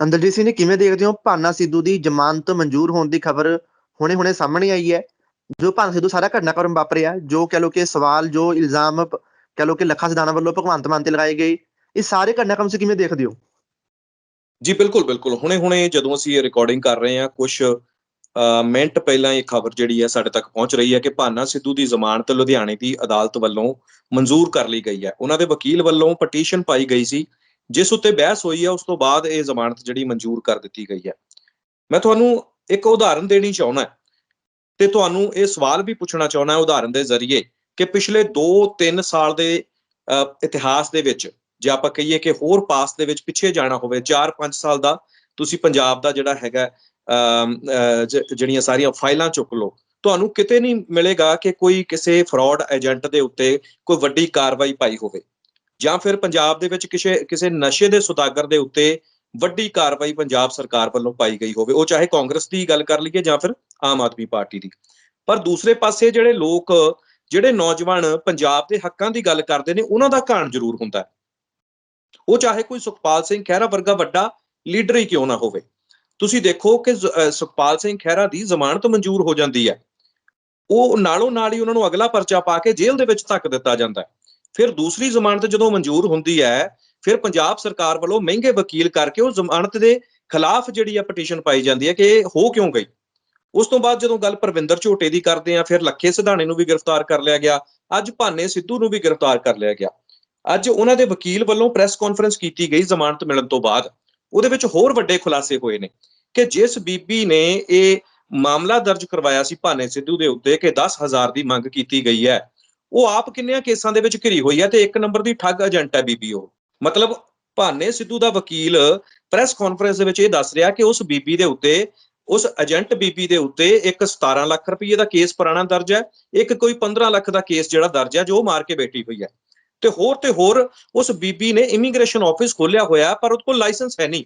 ਅੰਦਰਜੀਤ ਸਿੰਘ ਜੀ, ਕਿਵੇਂ ਦੇਖਦੇ ਹੋ ਭਾਨਾ ਸਿੱਧੂ ਦੀ ਜ਼ਮਾਨਤ ਮਨਜ਼ੂਰ ਹੋਣ ਦੀ ਖਬਰ ਹੁਣੇ-ਹੁਣੇ ਸਾਹਮਣੇ ਆਈ ਹੈ, ਜੋ ਭਾਨਾ ਸਿੱਧੂ ਸਾਰਾ ਘਟਨਾਕ੍ਰਮ ਵਾਪਰਿਆ, ਜੋ ਕਹ ਲੋ ਕਿ ਸਵਾਲ, ਜੋ ਇਲਜ਼ਾਮ, ਕਹ ਲੋ ਕਿ ਲੱਖਾ ਸਿਧਾਣਾ ਵੱਲੋਂ ਭਗਵੰਤ ਮਾਨ ਤੇ ਲਗਾਏ ਗਏ, ਇਹ ਸਾਰੇ ਘਟਨਾਕ੍ਰਮ ਤੁਸੀਂ ਕਿਵੇਂ ਦੇਖਦੇ ਹੋ? ਜੀ, ਬਿਲਕੁਲ ਬਿਲਕੁਲ। ਹੁਣੇ ਹੁਣੇ ਜਦੋਂ ਅਸੀਂ ਇਹ ਰਿਕਾਰਡਿੰਗ ਕਰ ਰਹੇ ਹਾਂ ਕੁਝ ਮਿੰਟ ਪਹਿਲਾਂ ਇਹ ਖਬਰ ਜਿਹੜੀ ਹੈ ਸਾਡੇ ਤੱਕ ਪਹੁੰਚ ਰਹੀ ਹੈ ਕਿ ਭਾਨਾ ਸਿੱਧੂ ਦੀ ਜ਼ਮਾਨਤ ਲੁਧਿਆਣੇ ਦੀ ਅਦਾਲਤ ਵੱਲੋਂ ਮਨਜ਼ੂਰ ਕਰ ਲਈ ਗਈ ਹੈ। ਉਹਨਾਂ ਦੇ ਵਕੀਲ ਵੱਲੋਂ ਪਟੀਸ਼ਨ ਪਾਈ ਗਈ ਸੀ ਜਿਸ ਉੱਤੇ ਬਹਿਸ ਹੋਈ ਹੈ ਉਸ ਤੋਂ ਬਾਅਦ ਇਹ ਜ਼ਮਾਨਤ ਜਿਹੜੀ ਮਨਜ਼ੂਰ ਕਰ ਦਿੱਤੀ ਗਈ ਹੈ। ਮੈਂ ਤੁਹਾਨੂੰ ਇੱਕ ਉਦਾਹਰਨ ਦੇਣੀ ਚਾਹੁੰਦਾ ਤੇ ਤੁਹਾਨੂੰ ਇਹ ਸਵਾਲ ਵੀ ਪੁੱਛਣਾ ਚਾਹੁੰਦਾ ਉਦਾਹਰਨ ਦੇ ਜ਼ਰੀਏ ਕਿ ਪਿਛਲੇ 2-3 ਸਾਲ ਦੇ ਇਤਿਹਾਸ ਦੇ ਵਿੱਚ ਜੇ ਆਪਾਂ ਕਹੀਏ ਕਿ ਹੋਰ ਪਾਸ ਦੇ ਵਿੱਚ ਪਿੱਛੇ ਜਾਣਾ ਹੋਵੇ 4-5 ਸਾਲ ਦਾ ਤੁਸੀਂ ਪੰਜਾਬ ਦਾ ਜਿਹੜਾ ਹੈਗਾ ਜਿਹੜੀਆਂ ਸਾਰੀਆਂ ਫਾਈਲਾਂ ਚੁੱਕ ਲਓ, ਤੁਹਾਨੂੰ ਕਿਤੇ ਨਹੀਂ ਮਿਲੇਗਾ ਕਿ ਕੋਈ ਕਿਸੇ ਫਰਾਡ ਏਜੰਟ ਦੇ ਉੱਤੇ ਕੋਈ ਵੱਡੀ ਕਾਰਵਾਈ ਪਾਈ ਹੋਵੇ। ਜਾਂ ਫਿਰ ਪੰਜਾਬ ਦੇ ਵਿੱਚ ਕਿਸੇ ਕਿਸੇ ਨਸ਼ੇ ਦੇ ਸੁਦਾਗਰ ਦੇ ਉੱਤੇ ਵੱਡੀ ਕਾਰਵਾਈ ਪੰਜਾਬ ਸਰਕਾਰ ਵੱਲੋਂ ਪਾਈ ਗਈ ਹੋਵੇ, ਉਹ ਚਾਹੇ ਕਾਂਗਰਸ ਦੀ ਗੱਲ ਕਰ ਲਈਏ ਜਾਂ ਫਿਰ ਆਮ ਆਦਮੀ ਪਾਰਟੀ ਦੀ। ਪਰ ਦੂਸਰੇ ਪਾਸੇ ਜਿਹੜੇ ਲੋਕ, ਜਿਹੜੇ ਨੌਜਵਾਨ ਪੰਜਾਬ ਦੇ ਹੱਕਾਂ ਦੀ ਗੱਲ ਕਰਦੇ ਨੇ, ਉਹਨਾਂ ਦਾ ਘਾਣ ਜ਼ਰੂਰ ਹੁੰਦਾ ਹੈ। ਉਹ ਚਾਹੇ ਕੋਈ ਸੁਖਪਾਲ ਸਿੰਘ ਖਹਿਰਾ ਵਰਗਾ ਵੱਡਾ ਲੀਡਰ ਹੀ ਕਿਉਂ ਨਾ ਹੋਵੇ। ਤੁਸੀਂ ਦੇਖੋ ਕਿ ਸੁਖਪਾਲ ਸਿੰਘ ਖਹਿਰਾ ਦੀ ਜ਼ਮਾਨਤ ਮਨਜ਼ੂਰ ਹੋ ਜਾਂਦੀ ਹੈ। ਉਹ ਨਾਲੋਂ ਨਾਲ ਹੀ ਉਹਨਾਂ ਨੂੰ ਅਗਲਾ ਪਰਚਾ ਪਾ ਕੇ ਜੇਲ੍ਹ ਦੇ ਵਿੱਚ ਧੱਕ ਦਿੱਤਾ ਜਾਂਦਾ ਹੈ। ਫਿਰ ਦੂਸਰੀ ਜ਼ਮਾਨਤ ਜਦੋਂ ਮਨਜ਼ੂਰ ਹੁੰਦੀ ਹੈ, ਫਿਰ ਪੰਜਾਬ ਸਰਕਾਰ ਵੱਲੋਂ ਮਹਿੰਗੇ ਵਕੀਲ ਕਰਕੇ ਉਹ ਜ਼ਮਾਨਤ ਦੇ ਖਿਲਾਫ ਜਿਹੜੀ ਆ ਪਟੀਸ਼ਨ ਪਾਈ ਜਾਂਦੀ ਹੈ ਕਿ ਇਹ ਹੋ ਕਿਉਂ ਗਈ? ਉਸ ਤੋਂ ਬਾਅਦ ਜਦੋਂ ਗੱਲ ਪਰਵਿੰਦਰ ਝੋਟੇ ਦੀ ਕਰਦੇ ਆ ਫਿਰ ਲੱਖੇ ਸਿਧਾਣੇ ਨੂੰ ਵੀ ਗ੍ਰਿਫਤਾਰ ਕਰ ਲਿਆ ਗਿਆ, ਅੱਜ ਭਾਨੇ ਸਿੱਧੂ ਨੂੰ ਵੀ ਗ੍ਰਿਫਤਾਰ ਕਰ ਲਿਆ ਗਿਆ। ਅੱਜ ਉਹਨਾਂ ਦੇ ਵਕੀਲ ਵੱਲੋਂ ਪ੍ਰੈਸ ਕਾਨਫਰੰਸ ਕੀਤੀ ਗਈ ਜ਼ਮਾਨਤ ਮਿਲਣ ਤੋਂ ਬਾਅਦ। ਉਹਦੇ ਵਿੱਚ ਹੋਰ ਵੱਡੇ ਖੁਲਾਸੇ ਹੋਏ ਨੇ ਕਿ ਜਿਸ ਬੀਬੀ ਨੇ ਇਹ ਮਾਮਲਾ ਦਰਜ ਕਰਵਾਇਆ ਸੀ ਭਾਨੇ ਸਿੱਧੂ ਦੇ ਉੱਤੇ ਕਿ 10000 ਦੀ ਮੰਗ ਕੀਤੀ ਗਈ ਹੈ। ਉਹ ਆਪ ਕਿੰਨਿਆਂ ਕੇਸਾਂ ਦੇ ਵਿੱਚ ਘਿਰੀ ਹੋਈ ਹੈ ਤੇ ਇੱਕ ਨੰਬਰ ਦੀ ਠੱਗ ਏਜੰਟ ਹੈ ਬੀਬੀ ਉਹ ਮਤਲਬ ਭਾਨੇ ਸਿੱਧੂ ਦਾ ਵਕੀਲ ਪ੍ਰੈਸ ਕਾਨਫਰੰਸ ਦੇ ਵਿੱਚ ਇਹ ਦੱਸ ਰਿਹਾ ਕਿ ਉਸ ਬੀਬੀ ਦੇ ਉੱਤੇ, ਉਸ ਏਜੰਟ ਬੀਬੀ ਦੇ ਉੱਤੇ ਇੱਕ 17 ਲੱਖ ਰੁਪਏ ਦਾ ਕੇਸ ਪੁਰਾਣਾ ਦਰਜ ਹੈ, ਇੱਕ ਕੋਈ 15 ਲੱਖ ਦਾ ਕੇਸ ਜਿਹੜਾ ਦਰਜ ਹੈ, ਜੋ ਮਾਰ ਕੇ ਬੈਠੀ ਹੋਈ ਹੈ। ਤੇ ਹੋਰ ਤੇ ਹੋਰ ਉਸ ਬੀਬੀ ਨੇ ਇਮੀਗ੍ਰੇਸ਼ਨ ਆਫਿਸ ਖੋਲਿਆ ਹੋਇਆ, ਪਰ ਉਹਦੇ ਕੋਲ ਲਾਇਸੈਂਸ ਹੈ ਨਹੀਂ।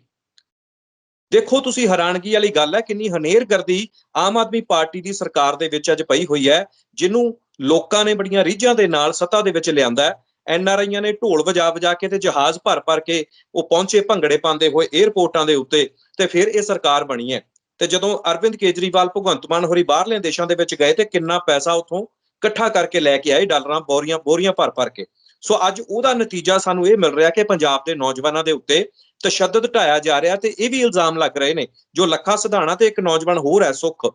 ਦੇਖੋ ਤੁਸੀਂ ਹੈਰਾਨਗੀ ਵਾਲੀ ਗੱਲ ਹੈ, ਕਿੰਨੀ ਹਨੇਰਗਰਦੀ ਆਮ ਆਦਮੀ ਪਾਰਟੀ ਦੀ ਸਰਕਾਰ ਦੇ ਵਿੱਚ ਅੱਜ ਪਈ ਹੋਈ ਹੈ, ਜਿਹਨੂੰ ਲੋਕਾਂ ਨੇ ਬੜੀਆਂ ਰੀਝਾਂ ਦੇ ਨਾਲ ਸੱਤਾ ਦੇ ਵਿੱਚ ਲਿਆਂਦਾ ਹੈ। ਐਨ ਆਰ ਆਈਆਂ ਨੇ ਢੋਲ ਵਜਾ ਵਜਾ ਕੇ ਤੇ ਜਹਾਜ਼ ਭਰ ਭਰ ਕੇ ਉਹ ਪਹੁੰਚੇ ਭੰਗੜੇ ਪਾਉਂਦੇ ਹੋਏ 에ਅਰਪੋਰਟਾਂ ਦੇ ਉੱਤੇ ਤੇ ਫਿਰ ਇਹ ਸਰਕਾਰ ਬਣੀ ਹੈ। ਤੇ ਜਦੋਂ ਅਰਵਿੰਦ ਕੇਜਰੀਵਾਲ, ਭਗਵੰਤ ਮਾਨ ਹੋਰੀ ਬਾਹਰਲੇ ਦੇਸ਼ਾਂ ਦੇ ਵਿੱਚ ਗਏ ਤੇ ਕਿੰਨਾ ਪੈਸਾ ਉੱਥੋਂ ਇਕੱਠਾ ਕਰਕੇ ਲੈ ਕੇ ਆਏ, ਡਾਲਰਾਂ ਬੋਰੀਆਂ ਬੋਰੀਆਂ ਭਰ ਭਰ ਕੇ। ਸੋ ਅੱਜ ਉਹਦਾ ਨਤੀਜਾ ਸਾਨੂੰ ਇਹ ਮਿਲ ਰਿਹਾ ਕਿ ਪੰਜਾਬ ਦੇ ਨੌਜਵਾਨਾਂ ਦੇ ਉੱਤੇ ਤਸ਼ੱਦਦ ਢਾਇਆ ਜਾ ਰਿਹਾ ਤੇ ਇਹ ਵੀ ਇਲਜ਼ਾਮ ਲੱਗ ਰਹੇ ਨੇ, ਜੋ ਲੱਖਾ ਸਿਧਾਣਾ ਤੇ ਇੱਕ ਨੌਜਵਾਨ ਹੋਰ ਹੈ ਸੁਖ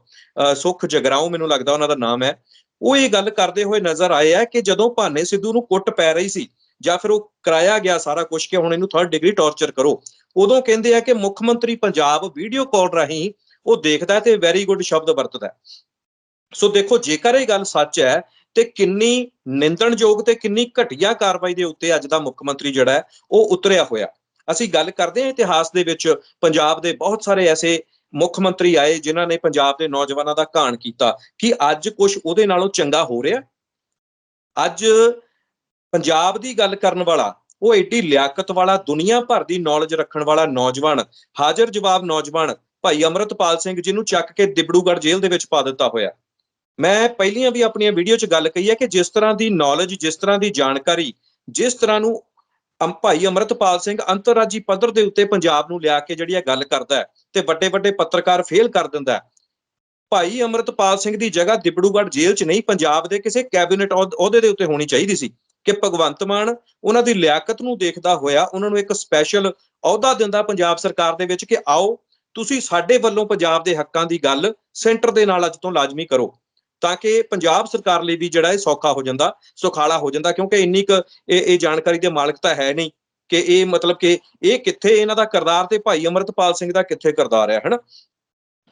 ਸੁਖ ਜਗਰਾਉ ਮੈਨੂੰ ਲੱਗਦਾ ਉਹਨਾਂ ਦਾ ਨਾਮ ਹੈ। ਉਹ ਇਹ ਗੱਲ ਕਰਦੇ ਹੋਏ ਨਜ਼ਰ ਆਏ ਹੈ ਕਿ ਜਦੋਂ ਭਾਨੇ ਸਿੱਧੂ ਨੂੰ ਕੁੱਟ ਪੈ ਰਹੀ ਸੀ ਜਾਂ ਫਿਰ ਉਹ ਕਰਾਇਆ ਗਿਆ ਸਾਰਾ ਕੁਝ ਕਿ ਹੁਣ ਇਹਨੂੰ ਥਰਡ ਡਿਗਰੀ ਟੌਰਚਰ ਕਰੋ, ਉਦੋਂ ਕਹਿੰਦੇ ਆ ਕਿ ਮੁੱਖ ਮੰਤਰੀ ਪੰਜਾਬ ਵੀਡੀਓ ਕਾਲ ਰਾਹੀਂ ਉਹ ਦੇਖਦਾ ਤੇ ਵੈਰੀ ਗੁੱਡ ਸ਼ਬਦ ਵਰਤਦਾ ਸੋ ਦੇਖੋ, ਜੇਕਰ ਇਹ ਗੱਲ ਸੱਚ ਹੈ ਤੇ ਕਿੰਨੀ ਨਿੰਦਣਯੋਗ ਤੇ ਕਿੰਨੀ ਘਟੀਆ ਕਾਰਵਾਈ ਦੇ ਉੱਤੇ ਅੱਜ ਦਾ ਮੁੱਖ ਮੰਤਰੀ ਜਿਹੜਾ ਹੈ, ਉਹ ਉਤਰਿਆ ਹੋਇਆ। ਅਸੀਂ ਗੱਲ ਕਰਦੇ ਹਾਂ ਇਤਿਹਾਸ ਦੇ ਵਿੱਚ ਪੰਜਾਬ ਦੇ ਬਹੁਤ ਸਾਰੇ ਐਸੇ ਮੁੱਖ ਮੰਤਰੀ ਆਏ ਜਿਨ੍ਹਾਂ ਨੇ ਪੰਜਾਬ ਦੇ ਨੌਜਵਾਨਾਂ ਦਾ ਘਾਣ ਕੀਤਾ। ਕਿ ਅੱਜ ਕੁਝ ਉਹਦੇ ਨਾਲੋਂ ਚੰਗਾ ਹੋ ਰਿਹਾ? ਅੱਜ ਪੰਜਾਬ ਦੀ ਗੱਲ ਕਰਨ ਵਾਲਾ, ਉਹ ਏਡੀ ਲਿਆਕਤ ਵਾਲਾ, ਦੁਨੀਆ ਭਰ ਦੀ ਨੌਲੇਜ ਰੱਖਣ ਵਾਲਾ ਨੌਜਵਾਨ, ਹਾਜ਼ਰ ਜਵਾਬ ਨੌਜਵਾਨ ਭਾਈ ਅਮਰਤਪਾਲ ਸਿੰਘ ਜਿਹਨੂੰ ਚੱਕ ਕੇ ਦਿਬੜੂਗੜ ਜੇਲ੍ਹ ਦੇ ਵਿੱਚ ਪਾ ਦਿੱਤਾ ਹੋਇਆ। ਮੈਂ ਪਹਿਲੀਆਂ ਵੀ ਆਪਣੀਆਂ ਵੀਡੀਓ 'ਚ ਗੱਲ ਕਹੀ ਹੈ ਕਿ ਜਿਸ ਤਰ੍ਹਾਂ ਦੀ ਨੌਲੇਜ ਜਿਸ ਤਰ੍ਹਾਂ ਦੀ ਜਾਣਕਾਰੀ, ਜਿਸ ਤਰ੍ਹਾਂ ਨੂੰ ਭਾਈ ਅਮਰਤਪਾਲ ਸਿੰਘ ਅੰਤਰਰਾਜੀ ਪੱਧਰ ਦੇ ਉੱਤੇ ਪੰਜਾਬ ਨੂੰ ਲਿਆ ਕੇ ਜਿਹੜੀ ਇਹ ਗੱਲ ਕਰਦਾ ਹੈ ਤੇ ਵੱਡੇ ਵੱਡੇ ਪੱਤਰਕਾਰ ਫੇਲ ਕਰ ਦਿੰਦਾ ਭਾਈ ਅਮਰਤਪਾਲ ਸਿੰਘ ਦੀ ਜਗ੍ਹਾ ਦਿਬੜੂਗੜ ਜੇਲ੍ਹ 'ਚ ਨਹੀਂ, ਪੰਜਾਬ ਦੇ ਕਿਸੇ ਕੈਬਨਿਟ ਅਹੁਦੇ ਦੇ ਉੱਤੇ ਹੋਣੀ ਚਾਹੀਦੀ ਸੀ ਕਿ ਭਗਵੰਤ ਮਾਨ ਉਹਨਾਂ ਦੀ ਲਿਆਕਤ ਨੂੰ ਦੇਖਦਾ ਹੋਇਆ ਉਹਨਾਂ ਨੂੰ ਇੱਕ ਸਪੈਸ਼ਲ ਅਹੁਦਾ ਦਿੰਦਾ ਪੰਜਾਬ ਸਰਕਾਰ ਦੇ ਵਿੱਚ ਕਿ ਆਓ, ਤੁਸੀਂ ਸਾਡੇ ਵੱਲੋਂ ਪੰਜਾਬ ਦੇ ਹੱਕਾਂ ਦੀ ਗੱਲ ਸੈਂਟਰ ਦੇ ਨਾਲ ਅੱਜ ਤੋਂ ਲਾਜ਼ਮੀ ਕਰੋ। ਤਾਂ ਕਿ ਪੰਜਾਬ ਸਰਕਾਰ ਲਈ ਵੀ ਜਿਹੜਾ ਇਹ ਸੌਖਾ ਹੋ ਜਾਂਦਾ, ਸੁਖਾਲਾ ਹੋ ਜਾਂਦਾ, ਕਿਉਂਕਿ ਇੰਨੀ ਕੁ ਇਹ ਇਹ ਜਾਣਕਾਰੀ ਦੇ ਮਾਲਕ ਤਾਂ ਹੈ ਨਹੀਂ ਕਿ ਇਹ ਮਤਲਬ ਕਿ ਇਹ ਕਿੱਥੇ ਇਹਨਾਂ ਦਾ ਕਰਦਾਰ ਤੇ ਭਾਈ ਅਮਰਤਪਾਲ ਸਿੰਘ ਦਾ ਕਿੱਥੇ ਕਰਦਾਰ ਹੈ, ਹਨਾ?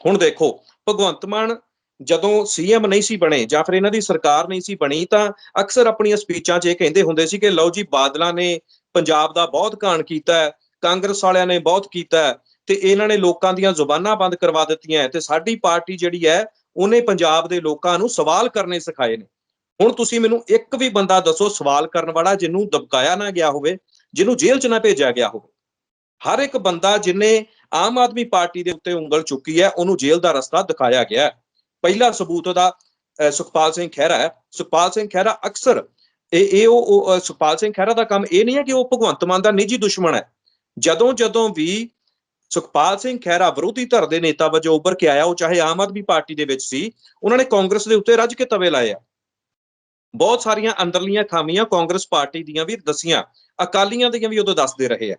ਹੁਣ ਦੇਖੋ, ਭਗਵੰਤ ਮਾਨ ਜਦੋਂ ਸੀਐਮ ਨਹੀਂ ਸੀ ਬਣੇ ਜਾਂ ਫਿਰ ਇਹਨਾਂ ਦੀ ਸਰਕਾਰ ਨਹੀਂ ਸੀ ਬਣੀ, ਤਾਂ ਅਕਸਰ ਆਪਣੀਆਂ ਸਪੀਚਾਂ 'ਚ ਇਹ ਕਹਿੰਦੇ ਹੁੰਦੇ ਸੀ ਕਿ ਲਓ ਜੀ ਬਾਦਲਾਂ ਨੇ ਪੰਜਾਬ ਦਾ ਬਹੁਤ ਘਾਣ ਕੀਤਾ ਹੈ, ਕਾਂਗਰਸ ਵਾਲਿਆਂ ਨੇ ਬਹੁਤ ਕੀਤਾ ਹੈ ਤੇ ਇਹਨਾਂ ਨੇ ਲੋਕਾਂ ਦੀਆਂ ਜ਼ੁਬਾਨਾਂ ਬੰਦ ਕਰਵਾ ਦਿੱਤੀਆਂ ਤੇ ਸਾਡੀ ਪਾਰਟੀ ਜਿਹੜੀ ਹੈ ਉਹਨੇ ਪੰਜਾਬ ਦੇ ਲੋਕਾਂ ਨੂੰ ਸਵਾਲ ਕਰਨੇ ਸਿਖਾਏ ਨੇ। ਹੁਣ ਤੁਸੀਂ ਮੈਨੂੰ ਇੱਕ ਵੀ ਬੰਦਾ ਦੱਸੋ ਸਵਾਲ ਕਰਨ ਵਾਲਾ ਜਿਹਨੂੰ ਦਬਕਾਇਆ ਨਾ ਗਿਆ ਹੋਵੇ, ਜਿਹਨੂੰ ਜੇਲ੍ਹ 'ਚ ਨਾ ਭੇਜਿਆ ਗਿਆ ਹੋਵੇ। ਹਰ ਇੱਕ ਬੰਦਾ ਜਿਨੇ ਆਮ ਆਦਮੀ ਪਾਰਟੀ ਦੇ ਉੱਤੇ ਉਂਗਲ ਚੁੱਕੀ ਹੈ, ਉਹਨੂੰ ਜੇਲ੍ਹ ਦਾ ਰਸਤਾ ਦਿਖਾਇਆ ਗਿਆ ਪਹਿਲਾ ਸਬੂਤ ਉਹਦਾ ਸੁਖਪਾਲ ਸਿੰਘ ਖਹਿਰਾ ਹੈ। ਸੁਖਪਾਲ ਸਿੰਘ ਖਹਿਰਾ ਅਕਸਰ ਇਹ ਇਹ ਉਹ ਸੁਖਪਾਲ ਸਿੰਘ ਖਹਿਰਾ ਦਾ ਕੰਮ ਇਹ ਨਹੀਂ ਹੈ ਕਿ ਉਹ ਭਗਵੰਤ ਮਾਨ ਦਾ ਨਿੱਜੀ ਦੁਸ਼ਮਣ ਹੈ। ਜਦੋਂ ਜਦੋਂ ਵੀ ਸੁਖਪਾਲ ਸਿੰਘ ਖਹਿਰਾ ਵਿਰੋਧੀ ਧਿਰ ਦੇ ਨੇਤਾ ਵਜੋਂ ਉੱਭਰ ਕੇ ਆਇਆ, ਉਹ ਚਾਹੇ ਆਮ ਆਦਮੀ ਪਾਰਟੀ ਦੇ ਵਿੱਚ ਸੀ, ਉਹਨਾਂ ਨੇ ਕਾਂਗਰਸ ਦੇ ਉੱਤੇ ਰੱਜ ਕੇ ਤਵੇ ਲਾਏ ਆ। ਬਹੁਤ ਸਾਰੀਆਂ ਅੰਦਰਲੀਆਂ ਖਾਮੀਆਂ ਕਾਂਗਰਸ ਪਾਰਟੀ ਦੀਆਂ ਵੀ ਦੱਸੀਆਂ, ਅਕਾਲੀਆਂ ਦੀਆਂ ਵੀ ਉਦੋਂ ਦੱਸਦੇ ਰਹੇ ਆ।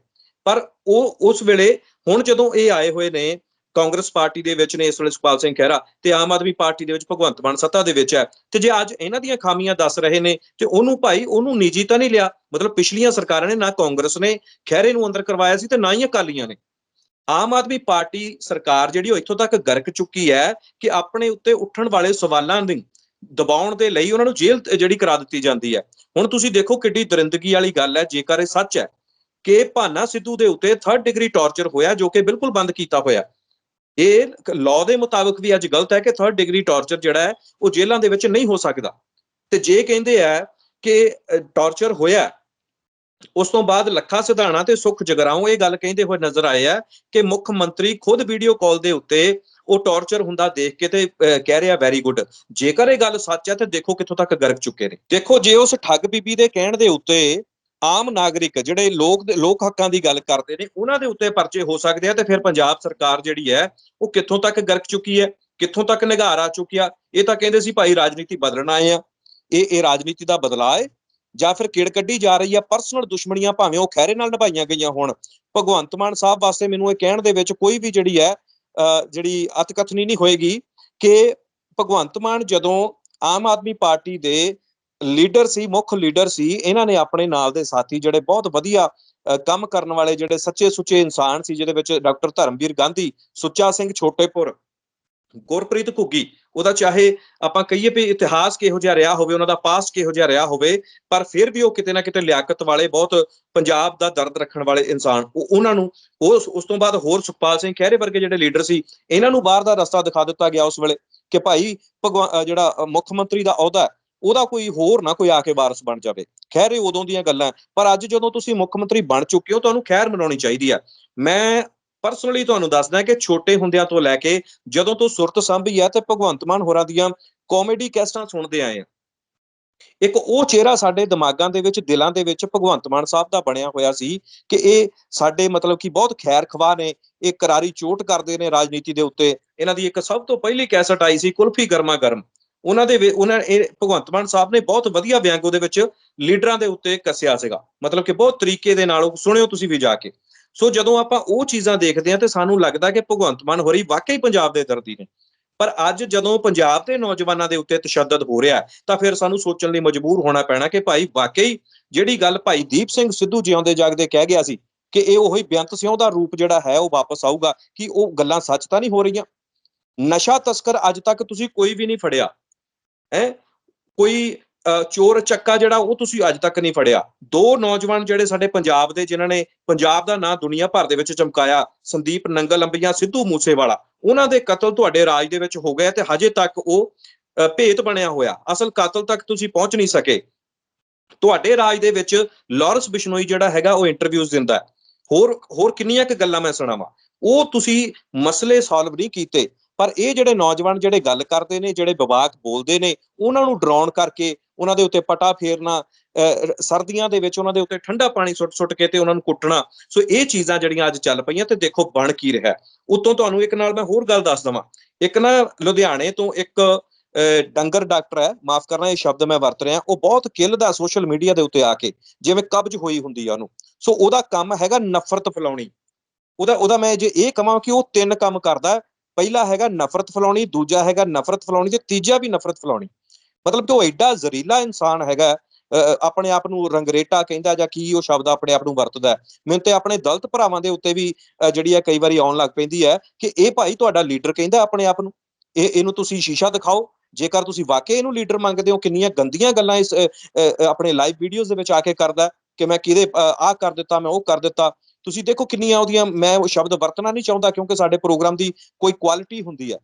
ਪਰ ਉਹ ਉਸ ਵੇਲੇ, ਹੁਣ ਜਦੋਂ ਇਹ ਆਏ ਹੋਏ ਨੇ, ਕਾਂਗਰਸ ਪਾਰਟੀ ਦੇ ਵਿੱਚ ਨੇ ਇਸ ਵੇਲੇ ਸੁਖਪਾਲ ਸਿੰਘ ਖਹਿਰਾ ਤੇ ਆਮ ਆਦਮੀ ਪਾਰਟੀ ਦੇ ਵਿੱਚ ਭਗਵੰਤ ਮਾਨ ਸੱਤਾ ਦੇ ਵਿੱਚ ਹੈ ਤੇ ਜੇ ਅੱਜ ਇਹਨਾਂ ਦੀਆਂ ਖਾਮੀਆਂ ਦੱਸ ਰਹੇ ਨੇ, ਤੇ ਉਹਨੂੰ ਭਾਈ ਉਹਨੂੰ ਨਿੱਜੀ ਤਾਂ ਨਹੀਂ ਲਿਆ, ਮਤਲਬ ਪਿਛਲੀਆਂ ਸਰਕਾਰਾਂ ਨੇ ਨਾ ਕਾਂਗਰਸ ਨੇ ਖਹਿਰੇ ਨੂੰ ਅੰਦਰ ਕਰਵਾਇਆ ਸੀ ਤੇ ਨਾ ਹੀ ਅਕਾਲੀਆਂ ਨੇ। ਆਮ ਆਦਮੀ ਪਾਰਟੀ ਸਰਕਾਰ ਜਿਹੜੀ ਉਹ ਇੱਥੋਂ ਤੱਕ ਗਰਕ ਚੁੱਕੀ ਹੈ ਕਿ ਆਪਣੇ ਉੱਤੇ ਉੱਠਣ ਵਾਲੇ ਸਵਾਲਾਂ ਨੂੰ ਦਬਾਉਣ ਦੇ ਲਈ ਉਹਨਾਂ ਨੂੰ ਜੇਲ੍ਹ ਜਿਹੜੀ ਕਰਾ ਦਿੱਤੀ ਜਾਂਦੀ ਹੈ। ਹੁਣ ਤੁਸੀਂ ਦੇਖੋ ਕਿੱਡੀ ਦਰਿੰਦਗੀ ਵਾਲੀ ਗੱਲ ਹੈ, ਜੇਕਰ ਇਹ ਸੱਚ ਹੈ ਕਿ ਭਾਨਾ ਸਿੱਧੂ ਦੇ ਉੱਤੇ 3rd ਡਿਗਰੀ ਟਾਰਚਰ ਹੋਇਆ ਜੋ ਕਿ ਬਿਲਕੁਲ ਬੰਦ ਕੀਤਾ ਹੋਇਆ। ਇਹ ਲਾਅ ਦੇ ਮੁਤਾਬਕ ਵੀ ਅੱਜ ਗਲਤ ਹੈ ਕਿ 3rd ਡਿਗਰੀ ਟਾਰਚਰ ਜਿਹੜਾ ਹੈ, ਉਹ ਜੇਲ੍ਹਾਂ ਦੇ ਵਿੱਚ ਨਹੀਂ ਹੋ ਸਕਦਾ। ਤੇ ਜੇ ਕਹਿੰਦੇ ਆ ਕਿ ਟਾਰਚਰ ਹੋਇਆ ਉਸ ਤੋਂ ਬਾਅਦ ਲੱਖਾ ਸਿਧਾਣਾ ਤੇ ਸੁਖ ਜਗਰਾਉਂ ਇਹ ਗੱਲ ਕਹਿੰਦੇ ਹੋਏ ਨਜ਼ਰ ਆਏ ਆ ਕਿ ਮੁੱਖ ਮੰਤਰੀ ਖੁਦ ਵੀਡੀਓ ਕਾਲ ਦੇ ਉੱਤੇ ਉਹ ਟਾਰਚਰ ਹੁੰਦਾ ਦੇਖ ਕੇ ਤੇ ਅਹ, ਕਹਿ ਰਿਹਾ ਵੈਰੀ ਗੁੱਡ ਜੇਕਰ ਇਹ ਗੱਲ ਸੱਚ ਹੈ ਤੇ ਦੇਖੋ ਕਿੱਥੋਂ ਤੱਕ ਗਰਕ ਚੁੱਕੇ ਨੇ। ਦੇਖੋ ਜੇ ਉਸ ਠੱਗ ਬੀਬੀ ਦੇ ਕਹਿਣ ਦੇ ਉੱਤੇ ਆਮ ਨਾਗਰਿਕ ਜਿਹੜੇ ਲੋਕ ਲੋਕ ਹੱਕਾਂ ਦੀ ਗੱਲ ਕਰਦੇ ਨੇ ਉਹਨਾਂ ਦੇ ਉੱਤੇ ਪਰਚੇ ਹੋ ਸਕਦੇ ਆ ਤੇ ਫਿਰ ਪੰਜਾਬ ਸਰਕਾਰ ਜਿਹੜੀ ਹੈ ਉਹ ਕਿੱਥੋਂ ਤੱਕ ਗਰਕ ਚੁੱਕੀ ਹੈ ਕਿੱਥੋਂ ਤੱਕ ਨਿਗਾਰ ਆ ਚੁੱਕਿਆ ਇਹ ਤਾਂ ਕਹਿੰਦੇ ਸੀ ਭਾਈ ਰਾਜਨੀਤੀ ਬਦਲਣ ਆਏ ਆ। ਇਹ ਇਹ ਰਾਜਨੀਤੀ ਦਾ ਬਦਲਾਅ ਹੈ ਜਾਂ ਫਿਰ ਕਿੜ ਕੱਢੀ ਜਾ ਰਹੀ ਆ ਪਰਸਨਲ ਦੁਸ਼ਮਣੀਆਂ ਭਾਵੇਂ ਉਹ ਖੈਰੇ ਨਾਲ ਨਿਭਾਈਆਂ ਗਈਆਂ ਹੋਣ। ਭਗਵੰਤ ਮਾਨ ਸਾਹਿਬ ਵਾਸਤੇ ਮੈਨੂੰ ਇਹ ਕਹਿਣ ਦੇ ਵਿੱਚ ਕੋਈ ਵੀ ਜਿਹੜੀ ਹੈ, ਅਹ, ਜਿਹੜੀ ਅਤਕਥਨੀ ਨਹੀਂ ਹੋਏਗੀ ਕਿ ਭਗਵੰਤ ਮਾਨ ਜਦੋਂ ਆਮ ਆਦਮੀ ਪਾਰਟੀ ਦੇ ਲੀਡਰ ਸੀ, ਮੁੱਖ ਲੀਡਰ ਸੀ, ਇਹਨਾਂ ਨੇ ਆਪਣੇ ਨਾਲ ਦੇ ਸਾਥੀ ਜਿਹੜੇ ਬਹੁਤ ਵਧੀਆ ਕੰਮ ਕਰਨ ਵਾਲੇ ਜਿਹੜੇ ਸੱਚੇ ਸੁੱਚੇ ਇਨਸਾਨ ਸੀ, ਜਿਹਦੇ ਵਿੱਚ ਡਾਕਟਰ ਧਰਮਵੀਰ ਗਾਂਧੀ, ਸੁੱਚਾ ਸਿੰਘ ਛੋਟੇਪੁਰ ਗੁਰਪ੍ਰੀਤ ਘੁੱਗੀ, ਉਹਦਾ ਚਾਹੇ ਆਪਾਂ ਕਹੀਏ ਵੀ ਇਤਿਹਾਸ ਕਿਹੋ ਜਿਹਾ ਰਿਹਾ ਹੋਵੇ, ਉਹਨਾਂ ਦਾ ਪਾਸਟ ਕਿਹੋ ਜਿਹਾ ਰਿਹਾ ਹੋਵੇ, ਪਰ ਫਿਰ ਵੀ ਉਹ ਕਿਤੇ ਨਾ ਕਿਤੇ ਲਿਆਕਤ ਵਾਲੇ ਬਹੁਤ ਪੰਜਾਬ ਦਾ ਦਰਦ ਰੱਖਣ ਵਾਲੇ ਇਨਸਾਨ, ਉਹ ਉਹਨਾਂ ਨੂੰ ਉਸ ਉਸ ਤੋਂ ਬਾਅਦ ਹੋਰ ਸੁਖਪਾਲ ਸਿੰਘ ਖਹਿਰੇ ਵਰਗੇ ਜਿਹੜੇ ਲੀਡਰ ਸੀ, ਇਹਨਾਂ ਨੂੰ ਬਾਹਰ ਦਾ ਰਸਤਾ ਦਿਖਾ ਦਿੱਤਾ ਗਿਆ ਉਸ ਵੇਲੇ ਕਿ ਭਾਈ ਭਗਵਾ ਜਿਹੜਾ ਮੁੱਖ ਮੰਤਰੀ ਦਾ ਅਹੁਦਾ ਉਹਦਾ ਕੋਈ ਹੋਰ ਨਾ ਕੋਈ ਆ ਕੇ ਵਾਰਸ ਬਣ ਜਾਵੇ। ਖੈਰ ਇਹ ਉਦੋਂ ਦੀਆਂ ਗੱਲਾਂ, ਪਰ ਅੱਜ ਜਦੋਂ ਤੁਸੀਂ ਮੁੱਖ ਮੰਤਰੀ ਬਣ ਚੁੱਕੇ ਹੋ, ਤੁਹਾਨੂੰ ਖੈਰ ਮਨਾਉਣੀ ਚਾਹੀਦੀ ਹੈ। ਮੈਂ ਪਰਸਨਲੀ ਤੁਹਾਨੂੰ ਦੱਸਦਾ ਕਿ ਛੋਟੇ ਹੁੰਦਿਆਂ ਤੋਂ ਲੈ ਕੇ ਜਦੋਂ ਤੋਂ ਸੁਰਤ ਸੰਭੀ ਹੈ ਤੇ ਭਗਵੰਤ ਮਾਨ ਹੋਰਾਂ ਦੀਆਂ ਕਾਮੇਡੀ ਕੈਸਟਾਂ ਸੁਣਦੇ ਆਏ ਆ ਇੱਕ ਉਹ ਚਿਹਰਾ ਸਾਡੇ ਦਿਮਾਗਾਂ ਦੇ ਵਿੱਚ, ਦਿਲਾਂ ਦੇ ਵਿੱਚ ਭਗਵੰਤ ਮਾਨ ਸਾਹਿਬ ਦਾ ਬਣਿਆ ਹੋਇਆ ਸੀ ਕਿ ਇਹ ਸਾਡੇ ਮਤਲਬ ਕਿ ਬਹੁਤ ਖੈਰ ਖਵਾ ਨੇ, ਇਹ ਕਰਾਰੀ ਚੋਟ ਕਰਦੇ ਨੇ ਰਾਜਨੀਤੀ ਦੇ ਉੱਤੇ। ਇਹਨਾਂ ਦੀ ਇੱਕ ਸਭ ਤੋਂ ਪਹਿਲੀ ਕੈਸਟ ਆਈ ਸੀ ਕੁਲਫੀ ਗਰਮਾ ਗਰਮ। ਉਹਨਾਂ ਦੇ ਉਹਨਾਂ ਇਹ ਭਗਵੰਤ ਮਾਨ ਸਾਹਿਬ ਨੇ ਬਹੁਤ ਵਧੀਆ ਵਿਅੰਗ ਉਹਦੇ ਵਿੱਚ ਲੀਡਰਾਂ ਦੇ ਉੱਤੇ ਕੱਸਿਆ ਸੀਗਾ। ਮਤਲਬ ਕਿ ਬਹੁਤ ਤਰੀਕੇ ਦੇ ਨਾਲ ਉਹ ਸੁਣਿਓ ਤੁਸੀਂ ਵੀ ਜਾ ਕੇ। ਸੋ ਜਦੋਂ ਆਪਾਂ ਉਹ ਚੀਜ਼ਾਂ ਦੇਖਦੇ ਹਾਂ ਤੇ ਸਾਨੂੰ ਲੱਗਦਾ ਕਿ ਭਗਵੰਤ ਮਾਨ ਹੋਰੀ ਵਾਕਈ ਪੰਜਾਬ ਦੇ ਦਰਦੀ ਨੇ। ਪਰ ਅੱਜ ਜਦੋਂ ਪੰਜਾਬ ਦੇ ਨੌਜਵਾਨਾਂ ਦੇ ਉੱਤੇ ਤਸ਼ੱਦਦ ਹੋ ਰਿਹਾ ਤਾਂ ਫਿਰ ਸਾਨੂੰ ਸੋਚਣ ਲਈ ਮਜਬੂਰ ਹੋਣਾ ਪੈਣਾ ਕਿ ਭਾਈ ਵਾਕਈ ਜਿਹੜੀ ਗੱਲ ਭਾਈ ਦੀਪ ਸਿੰਘ ਸਿੱਧੂ ਜਿਉਂਦੇ ਜਾਗਦੇ ਕਹਿ ਗਿਆ ਸੀ ਕਿ ਇਹ ਉਹੀ ਬੇਅੰਤ ਸਿਉਂ ਦਾ ਰੂਪ ਜਿਹੜਾ ਹੈ ਉਹ ਵਾਪਸ ਆਊਗਾ ਕਿ ਉਹ ਗੱਲਾਂ ਸੱਚ ਤਾਂ ਨਹੀਂ ਹੋ ਰਹੀਆਂ? ਨਸ਼ਾ ਤਸਕਰ ਅੱਜ ਤੱਕ ਤੁਸੀਂ ਕੋਈ ਵੀ ਨਹੀਂ ਫੜਿਆ। ਹੈ? ਕੋਈ ਚੋਰ ਚੱਕਾ ਜਿਹੜਾ ਉਹ ਤੁਸੀਂ ਅੱਜ ਤੱਕ ਨਹੀਂ ਫੜਿਆ। ਦੋ ਨੌਜਵਾਨ ਜਿਹੜੇ ਸਾਡੇ ਪੰਜਾਬ ਦੇ, ਜਿਨ੍ਹਾਂ ਨੇ ਪੰਜਾਬ ਦਾ ਨਾਂ ਦੁਨੀਆ ਭਰ ਦੇ ਵਿੱਚ ਚਮਕਾਇਆ, ਸੰਦੀਪ ਨੰਗਲ ਅੰਬੀਆਂ, ਸਿੱਧੂ ਮੂਸੇਵਾਲਾ, ਉਹਨਾਂ ਦੇ ਕਤਲ ਤੁਹਾਡੇ ਰਾਜ ਦੇ ਵਿੱਚ ਹੋ ਗਏ ਤੇ ਹਜੇ ਤੱਕ ਉਹ ਭੇਤ ਬਣਿਆ ਹੋਇਆ। ਅਸਲ ਕਾਤਲ ਤੱਕ ਤੁਸੀਂ ਪਹੁੰਚ ਨਹੀਂ ਸਕੇ। ਤੁਹਾਡੇ ਰਾਜ ਦੇ ਵਿੱਚ ਲਾਰੈਂਸ ਬਿਸ਼ਨੋਈ ਜਿਹੜਾ ਹੈਗਾ, ਉਹ ਇੰਟਰਵਿਊਜ਼ ਦਿੰਦਾ ਹੈ। ਹੋਰ ਹੋਰ ਕਿੰਨੀਆਂ ਕੁ ਗੱਲਾਂ ਮੈਂ ਸੁਣਾਵਾਂ। ਉਹ ਤੁਸੀਂ ਮਸਲੇ ਸੋਲਵ ਨਹੀਂ ਕੀਤੇ, ਪਰ ਇਹ ਜਿਹੜੇ ਨੌਜਵਾਨ ਜਿਹੜੇ ਗੱਲ ਕਰਦੇ ਨੇ, ਜਿਹੜੇ ਵਿਵਾਕ ਬੋਲਦੇ ਨੇ, ਉਹਨਾਂ ਨੂੰ ਡਰਾਉਣ ਕਰਕੇ ਉਹਨਾਂ ਦੇ ਉੱਤੇ ਪਟਾ ਫੇਰਨਾ ਅਹ, ਸਰਦੀਆਂ ਦੇ ਵਿੱਚ ਉਹਨਾਂ ਦੇ ਉੱਤੇ ਠੰਡਾ ਪਾਣੀ ਸੁੱਟ-ਸੁੱਟ ਕੇ ਤੇ ਉਹਨਾਂ ਨੂੰ ਕੁੱਟਣਾ। ਸੋ ਇਹ ਚੀਜ਼ਾਂ ਜਿਹੜੀਆਂ ਅੱਜ ਚੱਲ ਪਈਆਂ ਤੇ ਦੇਖੋ ਬਣ ਕੀ ਰਿਹਾ। ਹੈ। ਉੱਤੋਂ ਤੁਹਾਨੂੰ ਇੱਕ ਨਾਲ ਮੈਂ ਹੋਰ ਗੱਲ ਦੱਸ ਦਵਾਂ। ਇੱਕ ਨਾ ਲੁਧਿਆਣੇ ਤੋਂ ਇੱਕ ਅਹ, ਡੰਗਰ ਡਾਕਟਰ ਹੈ ਮਾਫ ਕਰਨਾ ਇਹ ਸ਼ਬਦ ਮੈਂ ਵਰਤ ਰਿਹਾ ਉਹ ਬਹੁਤ ਕਿੱਲਦਾ ਸੋਸ਼ਲ ਮੀਡੀਆ ਦੇ ਉੱਤੇ ਆ ਕੇ ਜਿਵੇਂ ਕਬਜ਼ ਹੋਈ ਹੁੰਦੀ ਆ ਉਹਨੂੰ। ਸੋ ਉਹਦਾ ਕੰਮ ਹੈਗਾ ਨਫ਼ਰਤ ਫੈਲਾਉਣੀ। ਉਹਦਾ ਉਹਦਾ ਮੈਂ ਜੇ ਇਹ ਕਹਾਂ ਕਿ ਉਹ ਤਿੰਨ ਕੰਮ ਕਰਦਾ ਪਹਿਲਾ ਹੈਗਾ ਨਫ਼ਰਤ ਫੈਲਾਉਣੀ ਦੂਜਾ ਹੈਗਾ ਨਫ਼ਰਤ ਫੈਲਾਉਣੀ ਤੇ ਤੀਜਾ ਵੀ ਨਫ਼ਰਤ ਫੈਲਾਉਣੀ। ਮਤਲਬ ਕਿ ਉਹ ਐਡਾ ਜ਼ਰੀਲਾ ਇਨਸਾਨ ਹੈਗਾ ਆਪਣੇ ਆਪ ਨੂੰ ਰੰਗਰੇਟਾ ਕਹਿੰਦਾ ਜਾਂ ਕੀ ਉਹ ਸ਼ਬਦ ਆਪਣੇ ਆਪ ਨੂੰ ਵਰਤਦਾ ਮੈਨੂੰ ਤੇ ਆਪਣੇ ਦਲਤ ਭਰਾਵਾਂ ਦੇ ਉੱਤੇ ਵੀ ਜਿਹੜੀ ਹੈ ਕਈ ਵਾਰੀ ਆਉਣ ਲੱਗ ਪੈਂਦੀ ਹੈ ਕਿ ਇਹ ਭਾਈ ਤੁਹਾਡਾ ਲੀਡਰ ਕਹਿੰਦਾ ਆਪਣੇ ਆਪ ਨੂੰ। ਇਹ, ਇਹਨੂੰ ਤੁਸੀਂ ਸ਼ੀਸ਼ਾ ਦਿਖਾਓ। ਜੇਕਰ ਤੁਸੀਂ ਵਾਕਈ ਇਹਨੂੰ ਲੀਡਰ ਮੰਗਦੇ ਹੋ, ਕਿੰਨੀਆਂ ਗੰਦੀਆਂ ਗੱਲਾਂ ਇਸ ਆਪਣੇ ਲਾਈਵ ਵੀਡੀਓਜ਼ ਦੇ ਵਿੱਚ ਆ ਕੇ ਕਰਦਾ ਕਿ ਮੈਂ ਕਿਹਦੇ ਆਹ ਕਰ ਦਿੱਤਾ, ਮੈਂ ਉਹ ਕਰ ਦਿੱਤਾ। ਤੁਸੀਂ ਦੇਖੋ ਕਿੰਨੀਆਂ ਉਹਦੀਆਂ, ਮੈਂ ਉਹ ਸ਼ਬਦ ਵਰਤਣਾ ਨਹੀਂ ਚਾਹੁੰਦਾ ਕਿਉਂਕਿ ਸਾਡੇ ਪ੍ਰੋਗਰਾਮ ਦੀ ਕੋਈ ਕੁਆਲਿਟੀ ਹੁੰਦੀ ਹੈ।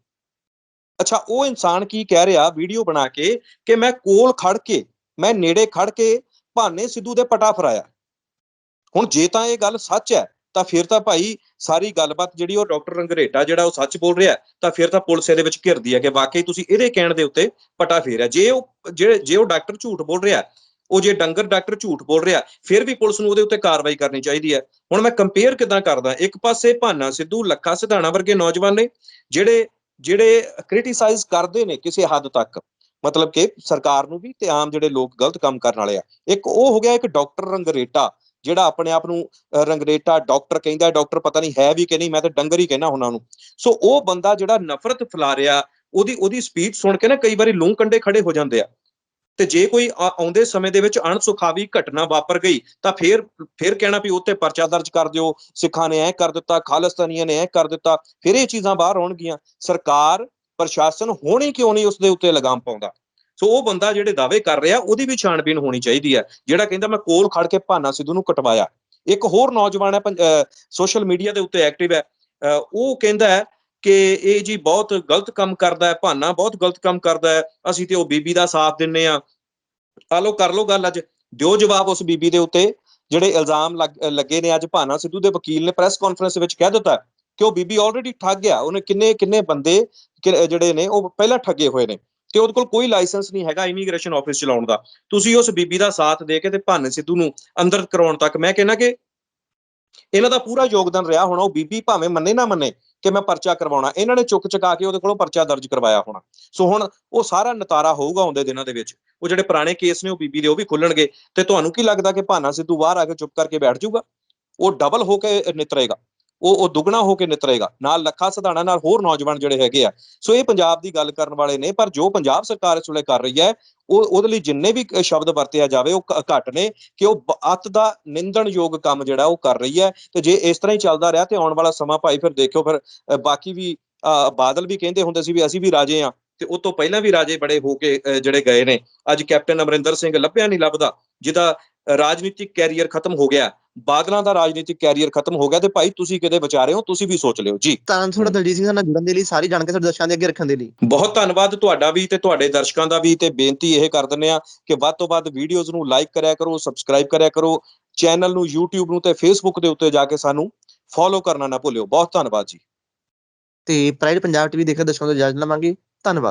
ਅੱਛਾ, ਉਹ ਇਨਸਾਨ ਕੀ ਕਹਿ ਰਿਹਾ ਵੀਡੀਓ ਬਣਾ ਕੇ ਕਿ ਮੈਂ ਕੋਲ ਖੜ ਕੇ, ਮੈਂ ਨੇੜੇ ਖੜ ਕੇ ਭਾਨੇ ਸਿੱਧੂ ਦੇ ਪਟਾ ਫਰਾਇਆ ਹੁਣ ਜੇ ਤਾਂ ਇਹ ਗੱਲ ਸੱਚ ਹੈ, ਤਾਂ ਫਿਰ ਤਾਂ ਭਾਈ ਸਾਰੀ ਗੱਲਬਾਤ ਜਿਹੜੀ ਉਹ ਡਾਕਟਰ ਰੰਗਰੇਟਾ ਜਿਹੜਾ ਉਹ ਸੱਚ ਬੋਲ ਰਿਹਾ, ਤਾਂ ਫਿਰ ਤਾਂ ਪੁਲਿਸ ਇਹਦੇ ਵਿੱਚ ਘਿਰਦੀ ਹੈ ਕਿ ਵਾਕਈ ਤੁਸੀਂ ਇਹਦੇ ਕਹਿਣ ਦੇ ਉੱਤੇ ਪਟਾ ਫੇਰਿਆ। ਜੇ ਉਹ ਜਿਹੜੇ ਜੇ ਉਹ ਡਾਕਟਰ ਝੂਠ ਬੋਲ ਰਿਹਾ, ਉਹ ਜੇ ਡੰਗਰ ਡਾਕਟਰ ਝੂਠ ਬੋਲ ਰਿਹਾ, ਫਿਰ ਵੀ ਪੁਲਿਸ ਨੂੰ ਉਹਦੇ ਉੱਤੇ ਕਾਰਵਾਈ ਕਰਨੀ ਚਾਹੀਦੀ ਹੈ। ਹੁਣ ਮੈਂ ਕੰਪੇਅਰ ਕਿਦਾਂ ਕਰਦਾ, ਇੱਕ ਪਾਸੇ ਭਾਨਾ ਸਿੱਧੂ, ਲੱਖਾ ਸਿਧਾਣਾ ਵਰਗੇ ਨੌਜਵਾਨ ਨੇ, ਜਿਹੜੇ ਜਿਹੜੇ ਕ੍ਰਿਟਿਸਾਈਜ਼ ਕਰਦੇ ਨੇ ਕਿਸੇ ਹੱਦ ਤੱਕ, ਮਤਲਬ ਕਿ ਸਰਕਾਰ ਨੂੰ ਵੀ ਤੇ ਆਮ ਜਿਹੜੇ ਲੋਕ ਗਲਤ ਕੰਮ ਕਰਨ ਵਾਲੇ ਆ। ਇੱਕ ਉਹ ਹੋ ਗਿਆ ਇੱਕ ਡਾਕਟਰ ਰੰਗਰੇਟਾ, ਜਿਹੜਾ ਆਪਣੇ ਆਪ ਨੂੰ ਰੰਗਰੇਟਾ ਡਾਕਟਰ ਕਹਿੰਦਾ, ਡਾਕਟਰ ਪਤਾ ਨਹੀਂ ਹੈ ਵੀ ਕਿ ਨਹੀਂ, ਮੈਂ ਤਾਂ ਡੰਗਰ ਹੀ ਕਹਿਣਾ ਉਹਨਾਂ ਨੂੰ। ਸੋ ਉਹ ਬੰਦਾ ਜਿਹੜਾ ਨਫ਼ਰਤ ਫੈਲਾ ਰਿਹਾ, ਉਹਦੀ ਉਹਦੀ ਸਪੀਚ ਸੁਣ ਕੇ ਨਾ ਕਈ ਵਾਰੀ ਲੂੰ ਕੰਡੇ ਖੜੇ ਹੋ ਜਾਂਦੇ ਆ। ਤੇ ਜੇ ਕੋਈ ਆ- ਆਉਂਦੇ ਸਮੇਂ ਦੇ ਵਿੱਚ ਅਣਸੁਖਾਵੀ ਘਟਨਾ ਵਾਪਰ ਗਈ, ਤਾਂ ਫਿਰ ਫਿਰ ਕਹਿਣਾ ਵੀ ਉੱਤੇ ਪਰਚਾ ਦਰਜ ਕਰ ਦਿਓ। ਸਿੱਖਾਂ ਨੇ ਐ ਕਰ ਦਿੱਤਾ, ਖਾਲਿਸਤਾਨੀਆਂ ਨੇ ਐ ਕਰ ਦਿੱਤਾ, ਫਿਰ ਇਹ ਚੀਜ਼ਾਂ ਬਾਹਰ ਆਉਣਗੀਆਂ। ਸਰਕਾਰ, ਪ੍ਰਸ਼ਾਸਨ ਹੋਣੀ ਕਿਉਂ ਨਹੀਂ ਉਸ ਦੇ ਉੱਤੇ ਲਗਾਮ ਪਾਉਂਦਾ? ਸੋ ਉਹ ਬੰਦਾ ਜਿਹੜੇ ਦਾਅਵੇ ਕਰ ਰਿਹਾ, ਉਹਦੀ ਵੀ ਛਾਣਬੀਨ ਹੋਣੀ ਚਾਹੀਦੀ ਹੈ, ਜਿਹੜਾ ਕਹਿੰਦਾ ਮੈਂ ਕੋਲ ਖੜ ਕੇ ਭਾਨਾ ਸਿੱਧੂ ਨੂੰ ਕਟਵਾਇਆ। ਇੱਕ ਹੋਰ ਨੌਜਵਾਨ ਹੈ ਸੋਸ਼ਲ ਮੀਡੀਆ ਦੇ ਉੱਤੇ ਐਕਟਿਵ ਹੈ। ਅਹ ਉਹ ਕਹਿੰਦਾ ਹੈ ਕਿ ਇਹ ਜੀ ਬਹੁਤ ਗਲਤ ਕੰਮ ਕਰਦਾ ਹੈ, ਭਾਨਾ ਬਹੁਤ ਗਲਤ ਕੰਮ ਕਰਦਾ ਹੈ, ਅਸੀਂ ਤੇ ਉਹ ਬੀਬੀ ਦਾ ਸਾਥ ਦਿੰਨੇ ਆ ਆ ਲੋ ਕਰ ਲੋ ਗੱਲ ਅੱਜ। ਦਿਓ ਜਵਾਬ ਉਸ ਬੀਬੀ ਦੇ ਉੱਤੇ, ਜਿਹੜੇ ਇਲਜ਼ਾਮ ਲੱਗ- ਲੱਗੇ ਨੇ ਅੱਜ ਭਾਨਾ ਸਿੱਧੂ ਦੇ ਵਕੀਲ ਨੇ ਪ੍ਰੈਸ ਕਾਨਫਰੰਸ ਵਿੱਚ ਕਹਿ ਦਿੱਤਾ ਕਿ ਉਹ ਬੀਬੀ ਆਲਰੇਡੀ ਠੱਗ ਗਿਆ। ਉਹਨੇ ਕਿੰਨੇ ਕਿੰਨੇ ਬੰਦੇ ਜਿਹੜੇ ਨੇ ਉਹ ਪਹਿਲਾਂ ਠੱਗੇ ਹੋਏ ਨੇ ਤੇ ਉਹਦੇ ਕੋਲ ਕੋਈ ਲਾਇਸੈਂਸ ਨਹੀਂ ਹੈਗਾ ਇਮੀਗ੍ਰੇਸ਼ਨ ਆਫਿਸ ਚਲਾਉਣ ਦਾ। ਤੁਸੀਂ ਉਸ ਬੀਬੀ ਦਾ ਸਾਥ ਦੇ ਕੇ ਤੇ ਭਾਨ ਸਿੱਧੂ ਨੂੰ ਅੰਦਰ ਕਰਾਉਣ ਤੱਕ ਮੈਂ ਕਹਿੰਦਾ ਕਿ ਇਹਨਾਂ ਦਾ ਪੂਰਾ ਯੋਗਦਾਨ ਰਿਹਾ ਹੋਣਾ, ਉਹ ਬੀਬੀ ਭਾਵੇਂ ਮੰਨੇ ਨਾ ਮੰਨੇ ਕਿ ਮੈਂ ਪਰਚਾ ਕਰਵਾਉਣਾ। ਇਹਨਾਂ ਨੇ ਚੁੱਕ ਚੁਕਾ ਕੇ ਉਹਦੇ ਕੋਲੋਂ ਪਰਚਾ ਦਰਜ ਕਰਵਾਇਆ ਹੋਣਾ। ਸੋ ਹੁਣ ਉਹ ਸਾਰਾ ਨਤਾਰਾ ਹੋਊਗਾ ਆਉਂਦੇ ਦਿਨਾਂ ਦੇ ਵਿੱਚ। ਉਹ ਜਿਹੜੇ ਪੁਰਾਣੇ ਕੇਸ ਨੇ ਉਹ ਬੀਬੀ ਦੇ ਉਹ ਵੀ ਖੁੱਲਣਗੇ। ਤੇ ਤੁਹਾਨੂੰ ਕੀ ਲੱਗਦਾ ਕਿ ਭਾਨਾ ਸਿੱਧੂ ਬਾਹਰ ਆ ਕੇ ਚੁੱਪ ਕਰਕੇ ਬੈਠ ਜਾਊਗਾ? ਉਹ ਡਬਲ ਹੋ ਕੇ ਨਿਤਰੇਗਾ। ਉਹ ਉਹ ਦੁੱਗਣਾ ਹੋ ਕੇ ਨਿਤਰੇਗਾ। ਨਾਲ ਲੱਖਾ ਸਿਧਾਣਾ ਨਾਲ ਹੋਰ ਨੌਜਵਾਨ ਜਿਹੜੇ ਹੈਗੇ ਆ। ਸੋ ਇਹ ਪੰਜਾਬ ਦੀ ਗੱਲ ਕਰਨ ਵਾਲੇ ਨੇ ਪਰ ਜੋ ਪੰਜਾਬ ਸਰਕਾਰ ਇਸ ਵੇਲੇ ਕਰ ਰਹੀ ਹੈ ਉਹ ਉਹਦੇ ਲਈ ਜਿੰਨੇ ਵੀ ਸ਼ਬਦ ਵਰਤਿਆ ਜਾਵੇ ਉਹ ਘੱਟ ਨੇ ਕਿ ਉਹ ਬ- ਅੱਤ ਦਾ ਨਿੰਦਣਯੋਗ ਕੰਮ ਜਿਹੜਾ ਉਹ ਕਰ ਰਹੀ ਹੈ। ਤੇ ਜੇ ਇਸ ਤਰ੍ਹਾਂ ਹੀ ਚੱਲਦਾ ਰਿਹਾ ਤੇ ਆਉਣ ਵਾਲਾ ਸਮਾਂ ਭਾਈ ਫਿਰ ਦੇਖਿਓ ਫਿਰ ਬਾਕੀ ਵੀ ਅ, ਬਾਦਲ ਵੀ ਕਹਿੰਦੇ ਹੁੰਦੇ ਸੀ ਵੀ ਅਸੀਂ ਵੀ ਰਾਜੇ ਆ ਤੇ ਉਹ ਤੋਂ ਪਹਿਲਾਂ ਵੀ ਰਾਜੇ ਬੜੇ ਹੋ ਕੇ ਜਿਹੜੇ ਗਏ ਨੇ। ਅੱਜ ਕੈਪਟਨ ਅਮਰਿੰਦਰ ਸਿੰਘ ਲੱਭਿਆ ਨਹੀਂ ਲੱਭਦਾ ਜਿਹਦਾ ਰਾਜਨੀਤਿਕ ਕੈਰੀਅਰ ਖਤਮ ਹੋ ਗਿਆ। ਬਾਦਲਾਂ ਦਾ ਰਾਜਨੀਤਿਕ ਕੈਰੀਅਰ ਖਤਮ ਹੋ ਗਿਆ ਤੇ ਭਾਈ ਤੁਸੀਂ ਕਿਤੇ ਵਿਚਾਰੇ ਹੋ? ਤੁਸੀਂ ਵੀ ਸੋਚ ਲਿਓ। ਜੀ। ਤਾਂ ਤੁਹਾਡਾ ਦਲਜੀਤ ਸਿੰਘ ਨਾਲ ਜੁੜਨ ਦੇ ਲਈ ਸਾਰੀ ਜਾਣਕਾਰੀ ਸਾਡੇ ਦਰਸ਼ਕਾਂ ਦੇ ਅੱਗੇ ਰੱਖਣ ਦੇ ਲਈ। ਬਹੁਤ ਧੰਨਵਾਦ ਤੁਹਾਡਾ ਵੀ ਤੇ ਤੁਹਾਡੇ ਦਰਸ਼ਕਾਂ ਦਾ ਵੀ ਤੇ ਬੇਨਤੀ ਇਹ ਕਰ ਦਿੰਦੇ ਆ ਕਿ ਵੱਧ ਤੋਂ ਵੱਧ ਵੀਡੀਓਜ਼ ਨੂੰ ਲਾਈਕ ਕਰਿਆ ਕਰੋ ਸਬਸਕ੍ਰਾਈਬ ਕਰਿਆ ਕਰੋ ਚੈਨਲ ਨੂੰ YouTube ਨੂੰ ਤੇ Facebook ਦੇ ਉੱਤੇ ਜਾ ਕੇ ਸਾਨੂੰ ਫੋਲੋ ਕਰਨਾ ਨਾ ਭੁੱਲਿਓ। ਬਹੁਤ ਧੰਨਵਾਦ ਜੀ। ਤੇ ਪ੍ਰਾਈਡ ਪੰਜਾਬ ਟੀਵੀ ਦੇਖਣ ਦਰਸ਼ਕਾਂ ਤੋਂ ਇਜਾਜ਼ਤ ਲਵਾਂਗੇ। ਧੰਨਵਾਦ